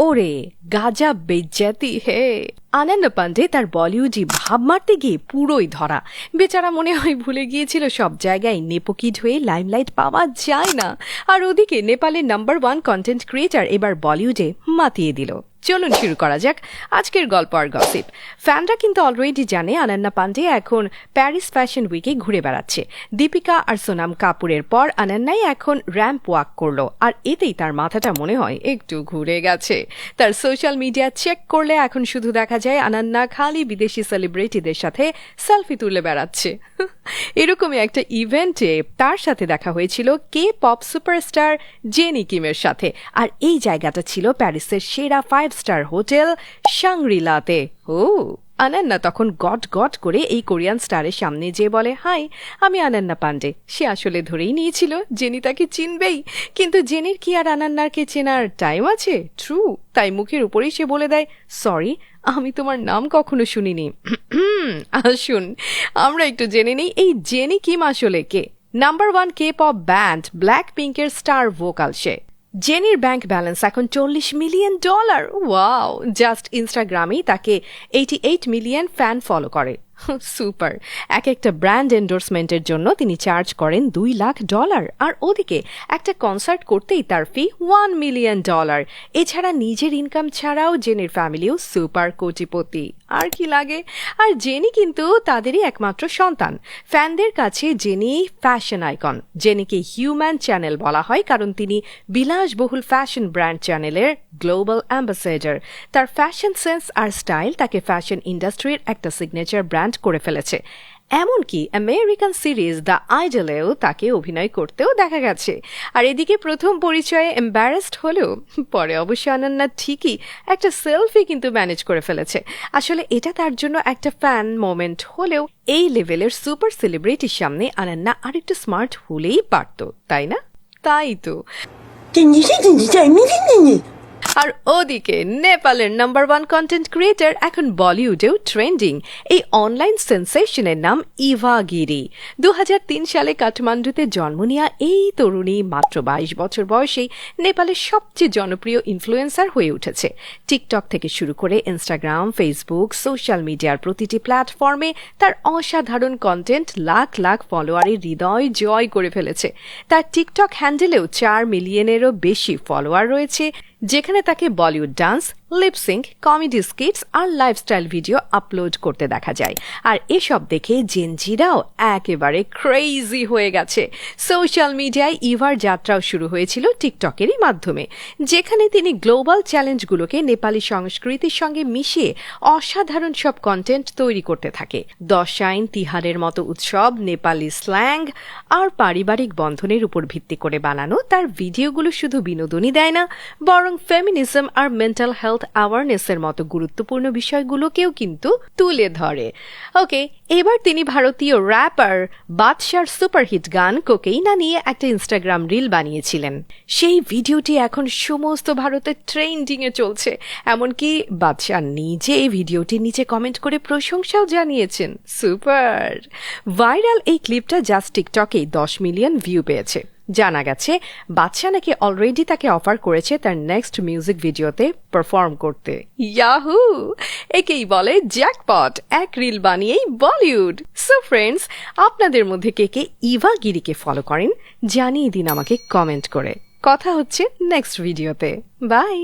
ওরে, গাজা বেজ্জাতি হে। আনন্দ পান্ডে তার বলিউডি ভাব মারতে গিয়ে পুরোই ধরা। বেচারা মনে হয় ভুলে গিয়েছিল সব জায়গায় নেপোকিড হয়ে লাইমলাইট পাওয়া যায় না। আর ওদিকে নেপালের নাম্বার ওয়ান কন্টেন্ট ক্রিয়েটার এবার বলিউডে মাতিয়ে দিল। চলুন শুরু করা যাক আজকের গল্প আর গসিপ ফ্যানরা কিন্তু অলরেডি জানে আনান্না পান্ডে এখন প্যারিস ফ্যাশন উইকে ঘুরে বেড়াচ্ছে। দীপিকা আর সোনাম কাপুরের পর আনান্নাই এখন র্যাম্প ওয়াক করল, আর এতেই তার মাথাটা মনে হয় একটু ঘুরে গেছে। তার সোশ্যাল মিডিয়া চেক করলে এখন শুধু দেখা যায় আনান্না খালি বিদেশি সেলিব্রিটিদের সাথে সেলফি তুলে বেড়াচ্ছে। এরকমই একটা ইভেন্টে তার সাথে দেখা হয়েছিল কে পপ সুপারস্টার জেনি কিমের সাথে, আর এই জায়গাটা ছিল প্যারিসের সেরা ফাইভ স্টার হোটেল শাংরিলাতে ও আনান্না তখন গট গট করে এই কোরিয়ান স্টারের সামনে যেয়ে বলে, হাই, আমি আনান্না পান্ডে। সে আসলে ধরেই নিয়েছিল, জেনি তাকে চিনবেই। কিন্তু জেনির কি আর আনান্নারকে চেনার টাইম আছে? ট্রু তাই মুখের উপরেই সে বলে দেয় সরি আমি তোমার নাম কখনো শুনিনি। আসুন আমরা একটু জেনে নিই, এই জেনি কিম আসলে কে? Number one K pop band black পিঙ্কের স্টার ভোকাল সে। জেনির ব্যাংক ব্যালেন্স এখন চল্লিশ মিলিয়ন ডলার। ওয়াও, জাস্ট ইনস্টাগ্রামেই তাকে eighty eight million fan follow করে। সুপার এক একটা ব্র্যান্ড এন্ডোর্সমেন্টের জন্য তিনি চার্জ করেন দুই লাখ ডলার আর ওদিকে একটা কনসার্ট করতেই তার ফি ওয়ান মিলিয়ন ডলার এছাড়া নিজের ইনকাম ছাড়াও জেনির ফ্যামিলিও সুপার কোটিপতি। আর কি লাগে? আর জেনি কিন্তু তাদেরই একমাত্র সন্তান। ফ্যানদের কাছে জেনি ফ্যাশন আইকন জেনিকে হিউম্যান চ্যানেল বলা হয় কারণ তিনি বিলাসবহুল ফ্যাশন ব্র্যান্ড চ্যানেলের গ্লোবাল অ্যাম্বাসেডার তার ফ্যাশন সেন্স আর স্টাইল তাকে ফ্যাশন ইন্ডাস্ট্রির একটা সিগনেচার ব্র্যান্ড করে ফেলেছে। এমনকি আমেরিকান সিরিজ দ্য আইডলেও তাকে অভিনয় করতেও দেখা গেছে। আর এদিকে প্রথম পরিচয়ে এম্বারাসড হলেও পরে অবশ্য আনান্না ঠিকই একটা সেলফি কিন্তু ম্যানেজ করে ফেলেছে। আসলে এটা তার জন্য একটা ফ্যান মোমেন্ট হলেও এই লেভেলের সুপার সেলিব্রিটির সামনে আনান্না আরেকটু স্মার্ট হলেই পারত, তাই না? তাই তো। আর ওদিকে নেপালের নাম্বার ওয়ান কন্টেন্ট ক্রিয়েটার এখন বলিউডেও ট্রেন্ডিং এই অনলাইন সেন্সেশনের নাম ইভা গিরি। দু সালে কাঠমান্ডুতে জন্ম নেওয়া এই তরুণী মাত্র বাইশ বছর বয়সেই নেপালের সবচেয়ে জনপ্রিয় ইনফ্লুয়েন্সার হয়ে উঠেছে। টিকটক থেকে শুরু করে ইনস্টাগ্রাম ফেসবুক সোশ্যাল মিডিয়ার প্রতিটি প্ল্যাটফর্মে তার অসাধারণ কন্টেন্ট লাখ লাখ ফলোয়ারের হৃদয় জয় করে ফেলেছে। তার টিকটক হ্যান্ডেলেও চার মিলিয়নেরও বেশি ফলোয়ার রয়েছে। যেখানে তাকে Bollywood dance lipsync comedy skits আর লাইফস্টাইল ভিডিও আপলোড করতে দেখা যায়। আর এসব দেখে জেনজিরাও একেবারে ক্রেজি হয়ে গেছে। সোশ্যাল মিডিয়ায় ইভার যাত্রাও শুরু হয়েছিল টিকটকেরই মাধ্যমে, যেখানে তিনি গ্লোবাল চ্যালেঞ্জগুলোকে নেপালি সংস্কৃতির সঙ্গে মিশিয়ে অসাধারণ সব কন্টেন্ট তৈরি করতে থাকে। দশাইন, তিহারের মতো উৎসব, নেপালি স্ল্যাং আর পারিবারিক বন্ধনের উপর ভিত্তি করে বানানো তার ভিডিওগুলো শুধু বিনোদনই দেয় না, বরং ফেমিনিজম আর মেন্টাল হেলথ অ্যাওয়ারনেসের মতো গুরুত্বপূর্ণ বিষয়গুলোকেও কিন্তু তুলে ধরে। ওকে, এবার তিনি ভারতীয় র্যাপার বাদশার সুপারহিট গান কোকেইনা নিয়ে একটা ইনস্টাগ্রাম রিল বানিয়েছিলেন। সেই ভিডিওটি এখন সমস্ত ভারতের ট্রেন্ডিংয়ে চলছে। এমনকি বাদশাহ নিজে এই ভিডিওটির নিচে কমেন্ট করে প্রশংসাও জানিয়েছেন। সুপার ভাইরাল এই ক্লিপটা জাস্ট টিকটকে দশ মিলিয়ন ভিউ পেয়েছে। জানা গেছে বাদশাহ নাকি অলরেডি তাকে অফার করেছে তার নেক্সট মিউজিক ভিডিওতে পারফর্ম করতে। ইয়াহু একেই বলে জ্যাকপট এক রিল বানিয়েই বলিউড। সো ফ্রেন্ডস আপনাদের মধ্যে কে কে ইভা গিরিকে ফলো করেন, জানিয়ে দিন আমাকে কমেন্ট করে। কথা হচ্ছে নেক্সট ভিডিওতে বাই